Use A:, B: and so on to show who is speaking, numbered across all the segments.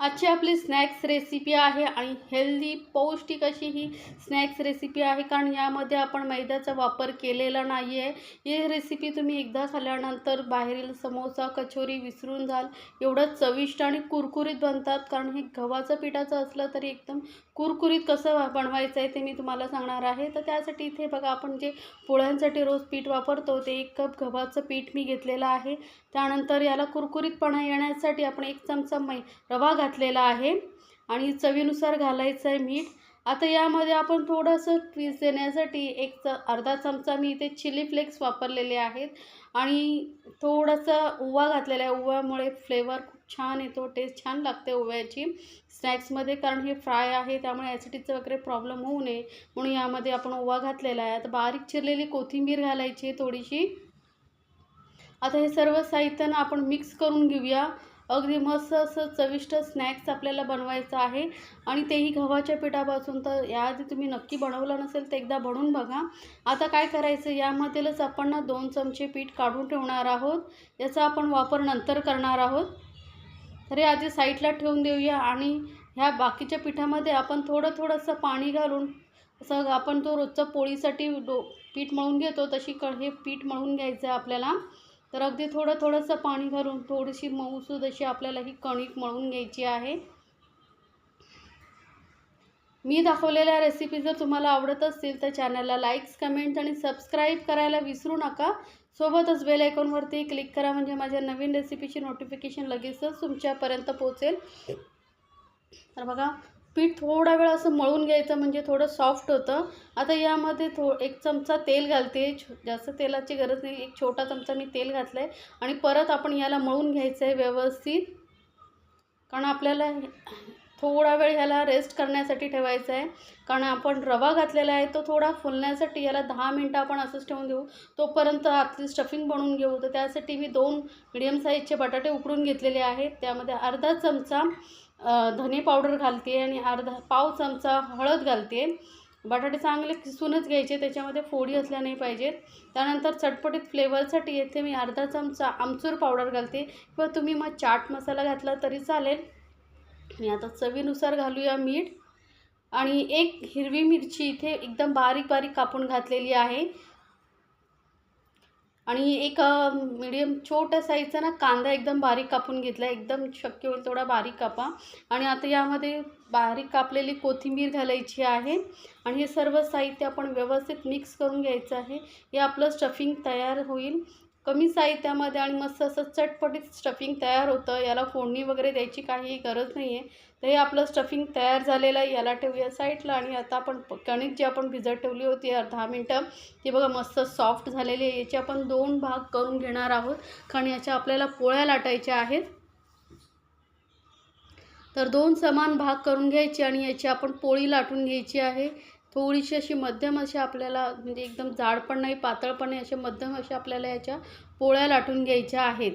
A: आजची आपली snacks recipe आहे आणि हेल्दी पौष्टिक अशी ही स्नॅक्स रेसिपी आहे. कारण यामध्ये आपण मैद्याचा वापर केलेला नाही आहे ही रेसिपी तुम्ही एकदा खाल्ल्यानंतर बाहेरील समोसा कचोरी विसरून जाल. एवढं चविष्ट आणि कुरकुरीत बनतात. कारण हे गव्हाचं पिठाचं असलं तरी एकदम कुरकुरीत कसं बनवायचं आहे ते मी तुम्हाला सांगणार आहे. तर त्यासाठी इथे बघा आपण जे पोळ्यांसाठी रोज पीठ वापरतो ते एक कप गव्हाचं पीठ मी घेतलेलं आहे. त्यानंतर याला कुरकुरीतपणा येण्यासाठी आपण एक चमचा मै रवा घातलेला आहे. आणि चवीनुसार घालायचं आहे मीठ. आता यामध्ये आपण थोडंसं ट्विस्ट देण्यासाठी एक च अर्धा चमचा मी इथे चिली फ्लेक्स वापरलेले आहेत. आणि थोडासा ओवा घातलेला आहे. ओव्यामुळे फ्लेवर खूप छान येतो टेस्ट छान लागते ओव्याची. स्नॅक्समध्ये कारण हे फ्राय आहे त्यामुळे ॲसिडीचं वगैरे प्रॉब्लेम होऊ नये. म्हणून यामध्ये आपण ओवा घातलेला आहे. आता बारीक चिरलेली कोथिंबीर घालायची थोडीशी. आता हे सर्व साहित्यानं आपण मिक्स करून घेऊया. अगदी मस्त असं चविष्ट स्नॅक्स आपल्याला बनवायचं आहे. आणि तेही गव्हाच्या पिठापासून तर याआधी तुम्ही नक्की बनवलं नसेल तर एकदा बनवून बघा. आता काय करायचं? यामधीलच आपण ना दोन चमचे पीठ काढून ठेवणार आहोत. याचा आपण वापर नंतर करणार आहोत. तर हे आधी साईडला ठेवून देऊया आणि ह्या बाकीच्या पिठामध्ये आपण थोडं थोडंसं पाणी घालून असं आपण तो रोजचा पोळीसाठी डो पीठ मळून घेतो. तशी क हे पीठ मळून घ्यायचं आहे आपल्याला. तर अगदी थोडं थोडंसं पाणी घालून थोडीशी मऊसूद अशी आपल्याला ही कणिक मळून घ्यायची आहे. मी दाखवलेल्या रेसिपी जर तुम्हाला आवडत असतील तर चॅनलला लाईक्स कमेंट्स आणि सबस्क्राईब करायला विसरू नका. सोबतच बेल आयकॉनवरती क्लिक करा म्हणजे माझ्या नवीन रेसिपीची नोटिफिकेशन लगेचच तुमच्यापर्यंत पोहोचेल. तर बघा पीठ थोडा वेळ असं मळून घ्यायचं म्हणजे थोडं सॉफ्ट होतं. आता यामध्ये थो एक चमचा तेल घालते. छो जास्त तेलाची गरज नाही. एक छोटा चमचा मी तेल घातलं आहे आणि परत आपण याला मळून घ्यायचं आहे व्यवस्थित. कारण आपल्याला थोडा वेळ ह्याला रेस्ट करण्यासाठी ठेवायचं आहे कारण आपण रवा घातलेला आहे तो थोडा फुलण्यासाठी याला दहा मिनटं आपण असंच ठेवून देऊ. तोपर्यंत आतली स्टफिंग बनवून घेऊ. तर त्यासाठी मी दोन मिडियम साईजचे बटाटे उकडून घेतलेले आहेत. त्यामध्ये अर्धा चमचा धने पावडर घालते आणि अर्धा पाव चमचा हळद घालते. बटाटे चांगले किसूनच घ्यायचे त्याच्यामध्ये फोडी असल्या नाही पाहिजेत. त्यानंतर चटपटीत फ्लेवरसाठी येथे मी अर्धा चमचा आमचूर पावडर घालते. किंवा तुम्ही मग चाट मसाला घातला तरी चालेल. आणि आता चवीनुसार घालूया मीठ. आणि एक हिरवी मिरची इथे एकदम बारीक बारीक कापून घातलेली आहे. आणि एक मिडियम छोट्या साईजचा ना कांदा एकदम बारीक कापून घेतला. एकदम शक्य होईल तेवढा बारीक कापा. आणि आता यामध्ये बारीक कापलेली कोथिंबीर घालायची आहे. आणि हे सर्व साहित्य आपण व्यवस्थित मिक्स करून घ्यायचं आहे. हे आपलं स्टफिंग तयार होईल. कमी साहित्यामध्ये आणि मस्त असं चटपटीत स्टफिंग तयार होतं. याला फोडणी वगैरे द्यायची काही गरज नाही आहे तर हे आपलं स्टफिंग तयार झालेलं आहे. याला ठेवूया साईडला आणि आता आपण कणिक जी आपण भिजत ठेवली होती दहा मिनटं ती बघा मस्त सॉफ्ट झालेली आहे. याचे आपण दोन भाग करून घेणार आहोत. कारण याच्या आपल्याला पोळ्या लाटायच्या आहेत. तर दोन समान भाग करून घ्यायचे आणि याची आपण पोळी लाटून घ्यायची आहे. थोडीशी अशी मध्यम अशी आपल्याला म्हणजे एकदम जाड पण नाही पातळ पण नाही अशा मध्यम अशा आपल्याला याच्या पोळ्या लाटून घ्यायच्या आहेत.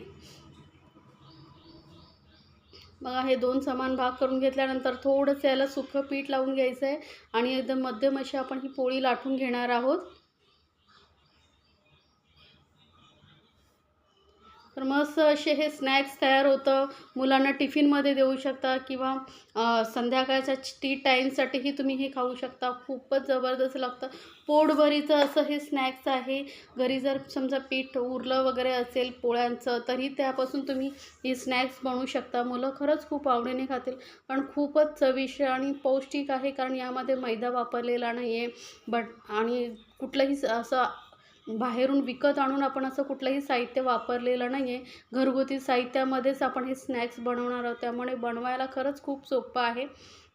A: बघा हे दोन समान भाग करून घेतल्यानंतर थोडंसं याला सुखं पीठ लावून घ्यायचं आहे आणि एकदम मध्यम अशी आपण ही पोळी लाटून घेणार आहोत. तर मस्त असे हे स्नॅक्स तयार होतं. मुलांना टिफिनमध्ये देऊ शकता किंवा संध्याकाळच्या टी टाईमसाठीही तुम्ही हे खाऊ शकता. खूपच जबरदस्त लागतं. पोटभरीचं असं हे स्नॅक्स आहे. घरी जर समजा पीठ उरलं वगैरे असेल पोळ्यांचं तरी त्यापासून तुम्ही हे स्नॅक्स बनवू शकता. मुलं खरंच खूप आवडीने खातील. कारण खूपच चविष्ट आणि पौष्टिक आहे. कारण यामध्ये मैदा वापरलेला नाही आहे बट आणि कुठलंही असं बाहेरून विकत आणून आपण असं कुठलंही साहित्य वापरलेलं नाही आहे घरगुती साहित्यामध्येच आपण हे स्नॅक्स बनवणार आहोत. त्यामुळे बनवायला खरंच खूप सोपं आहे.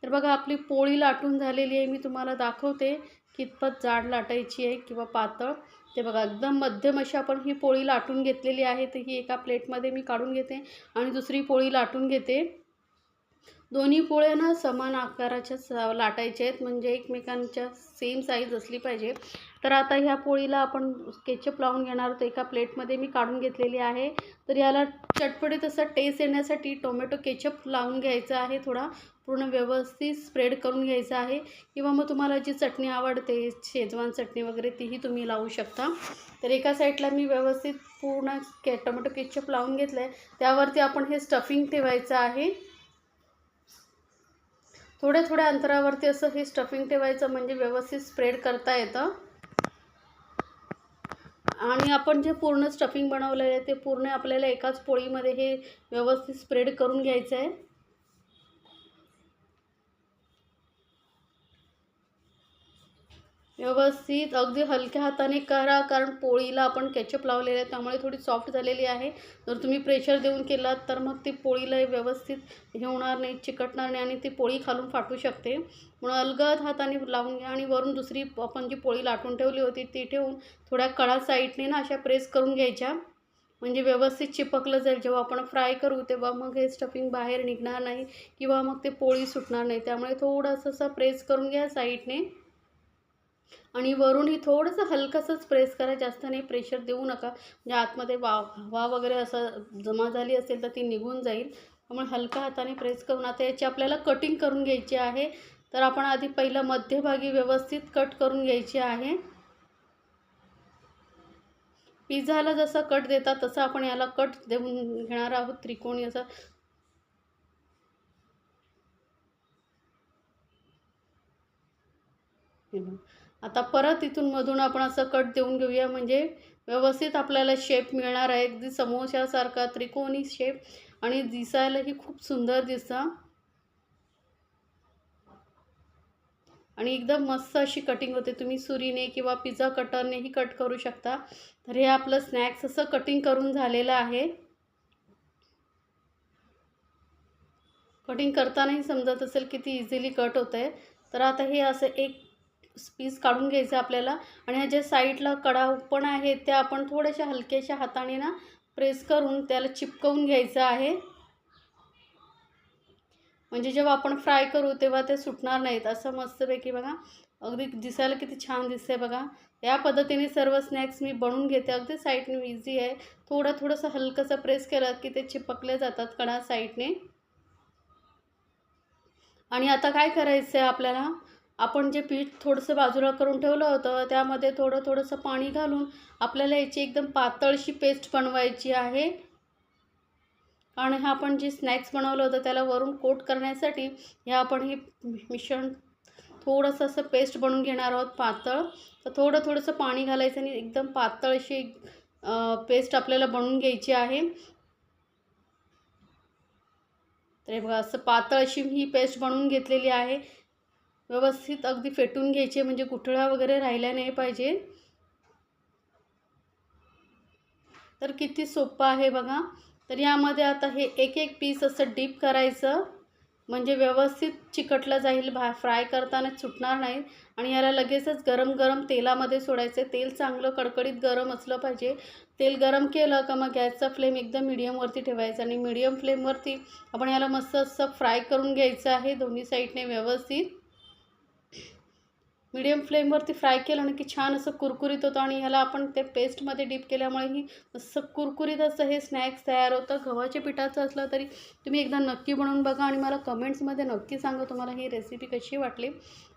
A: तर बघा आपली पोळी लाटून झालेली आहे. मी तुम्हाला दाखवते कितपत जाड लाटायची आहे किंवा पातळ. ते बघा एकदम मध्यम अशी आपण ही पोळी लाटून घेतलेली आहे. तर ही एका प्लेटमध्ये मी काढून घेते आणि दुसरी पोळी लाटून घेते. दोन्ही पोळे ना समान आकाराच्या लाटायचे आहेत. म्हणजे एकमेकांच्या सेम साईज असली पाहिजे. तर आता ह्या पोळीला आपण केचप लावून घेणार आहोत एका प्लेटमध्ये मी काढून घेतलेली आहे. तर याला चटपटीत असं टेस्ट येण्यासाठी टोमॅटो केचप लावून घ्यायचं आहे. थोडा पूर्ण व्यवस्थित स्प्रेड करून घ्यायचा आहे. किंवा मग तुम्हाला जी चटणी आवडते शेजवान चटणी वगैरे तीही तुम्ही लावू शकता. तर एका साईडला मी व्यवस्थित पूर्ण के टोमॅटो केचप लावून घेतलं आहे त्यावरती आपण हे स्टफिंग ठेवायचं आहे. थोड्या थोड्या अंतरावरती असं हे स्टफिंग ठेवायचं म्हणजे व्यवस्थित स्प्रेड करता येतं. आणि आपण जे पूर्ण स्टफिंग बनवलेलं आहे ते पूर्ण आपल्याला एकाच पोळीमध्ये हे व्यवस्थित स्प्रेड करून घ्यायचं आहे. व्यवस्थित अगदी हलक्या हाताने करा कारण पोळीला आपण केचप लावलेलं आहे त्यामुळे थोडी सॉफ्ट झालेली आहे. जर तुम्ही प्रेशर देऊन केलात तर मग ती पोळीला व्यवस्थित हे होणार नाही चिकटणार नाही आणि ती पोळी खालून फाटू शकते. म्हणून अलगद हाताने लावून घ्या आणि वरून दुसरी आपण जी पोळी लाटून ठेवली होती ती ठेवून थोड्या कडा साईडने ना अशा प्रेस करून घ्यायच्या. म्हणजे व्यवस्थित चिपकलं जाईल जेव्हा आपण फ्राय करू तेव्हा मग हे स्टफिंग बाहेर निघणार नाही किंवा मग ते पोळी सुटणार नाही. त्यामुळे थोडंसं असं प्रेस करून घ्या साईडने आणि वरूनही थोडंसं हलकंसंच प्रेस करा जास्त नाही प्रेशर देऊ नका. म्हणजे आतमध्ये वा हवा वगैरे असं जमा झाली असेल तर ती निघून जाईल. त्यामुळे हलक्या हाताने प्रेस करून आता याची आपल्याला कटिंग करून घ्यायची आहे. तर आपण आधी पहिलं मध्यभागी व्यवस्थित कट करून घ्यायची आहे. पिझ्झाला जसं कट देतात तसं आपण याला कट देऊन घेणार आहोत त्रिकोणी असं. आता परत इथून मधून आपण असं कट देऊन घेऊया म्हणजे व्यवस्थित आपल्याला शेप मिळणार आहे. अगदी समोशासारखा त्रिकोणी शेप आणि दिसायलाही खूप सुंदर दिसतं आणि एकदम मस्त अशी कटिंग होते. तुम्ही सुरीने किंवा पिझ्झा कटरनेही कट करू शकता. तर हे आपलं स्नॅक्स असं कटिंग करून झालेलं आहे. कटिंग करतानाही समजत असेल किती इझिली कट होतं आहे तर आता हे असं एक पीस काढून घ्यायचं आपल्याला. आणि ह्या ज्या साईडला कडा पण आहेत त्या आपण थोड्याशा हलक्याशा हाताने ना प्रेस करून त्याला चिपकवून घ्यायचं आहे. म्हणजे जेव्हा आपण फ्राय करू तेव्हा ते सुटणार नाहीत. असं मस्तपैकी बघा. अगदी दिसायला किती छान दिसते बघा. या पद्धतीने सर्व स्नॅक्स मी बनवून घेते. अगदी साईडने इझी आहे. थोडं थोडंसं हलकंसं प्रेस केलं की ते चिपकले जातात कडा साईडने. आणि आता काय करायचं आहे आपल्याला? आपण जे पीठ थोडंसं बाजूला करून ठेवलं होतं त्यामध्ये थोडं थोडंसं पाणी घालून आपल्याला याची एकदम पातळशी पेस्ट बनवायची आहे. आणि हा आपण जे स्नॅक्स बनवलं होतं त्याला वरून कोट करण्यासाठी हे आपण हे मिश्रण थोडंसं असं पेस्ट बनवून घेणार आहोत पातळ. तर थोडं थोडंसं पाणी घालायचं आणि एकदम पातळशी पेस्ट आपल्याला बनवून घ्यायची आहे. तर बघा असं पातळ अशी ही पेस्ट बनवून घेतलेली आहे. व्यवस्थित अगदी फेटून घ्यायचे म्हणजे गुठळ्या वगैरे राहिल्या नाही पाहिजे. तर किती सोपं आहे बघा. तर यामध्ये आता हे एक एक पीस असं डीप करायचं. म्हणजे व्यवस्थित चिकटलं जाईल भा फ्राय करताना सुटणार नाही. आणि याला लगेचच गरम गरम तेलामध्ये सोडायचं. तेल चांगलं कडकडीत गरम असलं पाहिजे. तेल गरम केलं का मग गॅसचा फ्लेम एकदम मिडियमवरती ठेवायचा. आणि मिडियम फ्लेमवरती आपण याला मस्त असं फ्राय करून घ्यायचं आहे. दोन्ही साईडने व्यवस्थित. मिडियम फ्लेमवरती फ्राय केलं ना की छान असं कुरकुरीत होतं आणि ह्याला आपण ते पेस्टमध्ये डीप केल्यामुळे ही असं कुरकुरीत असं हे स्नॅक्स तयार होतं. गव्हाच्या पिठाचं असलं तरी तुम्ही एकदा नक्की बनवून बघा आणि मला कमेंट्समध्ये नक्की सांगा तुम्हाला ही रेसिपी कशी वाटली.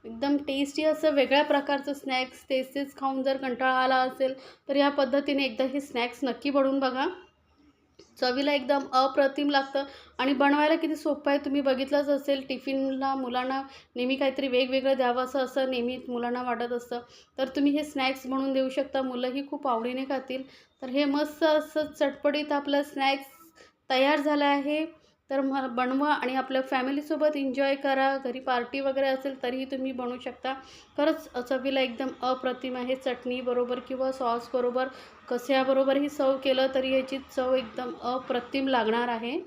A: एकदम टेस्टी असं वेगळ्या प्रकारचं स्नॅक्स तेच तेच खाऊन जर कंटाळा आला असेल तर या पद्धतीने एकदा हे स्नॅक्स नक्की बनवून बघा. चवीला एकदम अप्रतिम लागतं. आणि बनवायला किती सोपं आहे तुम्ही बघितलंच असेल टिफिनला मुलांना नेहमी काहीतरी वेगवेगळं द्यावं असं असं नेहमी मुलांना वाटत असतं. तर तुम्ही हे स्नॅक्स म्हणून देऊ शकता मुलंही खूप आवडीने खातील. तर हे मस्त असं चटपटीत आपलं स्नॅक्स तयार झालं आहे. तर मग बनवा आणि आपल्या फॅमिलीसोबत एन्जॉय करा. घरी पार्टी वगैरे असेल तरीही तुम्ही बनवू शकता. खरंच चवीला एकदम अप्रतिम आहे. चटणीबरोबर किंवा सॉसबरोबर कस्याबरोबरही सर्व केलं तरी ह्याची चव एकदम अप्रतिम लागणार आहे.